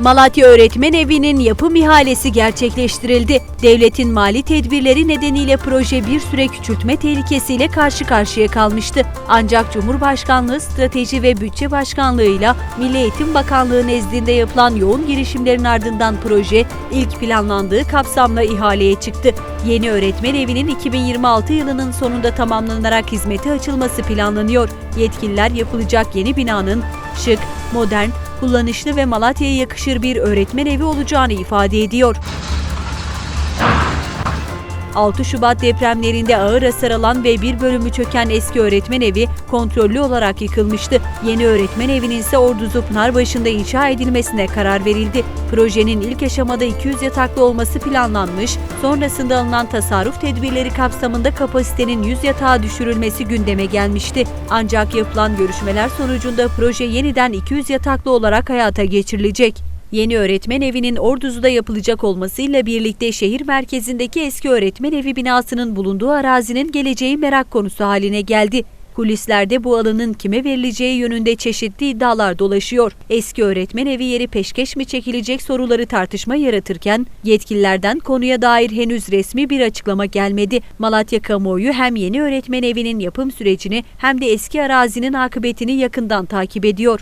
Malatya Öğretmen Evi'nin yapım ihalesi gerçekleştirildi. Devletin mali tedbirleri nedeniyle proje bir süre küçültme tehlikesiyle karşı karşıya kalmıştı. Ancak Cumhurbaşkanlığı Strateji ve Bütçe Başkanlığı'yla Milli Eğitim Bakanlığı nezdinde yapılan yoğun girişimlerin ardından proje ilk planlandığı kapsamla ihaleye çıktı. Yeni öğretmen evinin 2026 yılının sonunda tamamlanarak hizmete açılması planlanıyor. Yetkililer yapılacak yeni binanın şık, modern, kullanışlı ve Malatya'ya yakışır bir öğretmen evi olacağını ifade ediyor. 6 Şubat depremlerinde ağır hasar alan ve bir bölümü çöken eski öğretmen evi kontrollü olarak yıkılmıştı. Yeni öğretmen evinin ise Orduzu Pınarbaşı'nda inşa edilmesine karar verildi. Projenin ilk aşamada 200 yataklı olması planlanmış, sonrasında alınan tasarruf tedbirleri kapsamında kapasitenin 100 yatağa düşürülmesi gündeme gelmişti. Ancak yapılan görüşmeler sonucunda proje yeniden 200 yataklı olarak hayata geçirilecek. Yeni öğretmen evinin Orduzu'da yapılacak olmasıyla birlikte şehir merkezindeki eski öğretmen evi binasının bulunduğu arazinin geleceği merak konusu haline geldi. Kulislerde bu alanın kime verileceği yönünde çeşitli iddialar dolaşıyor. Eski öğretmen evi yeri peşkeş mi çekilecek soruları tartışma yaratırken yetkililerden konuya dair henüz resmi bir açıklama gelmedi. Malatya kamuoyu hem yeni öğretmen evinin yapım sürecini hem de eski arazinin akıbetini yakından takip ediyor.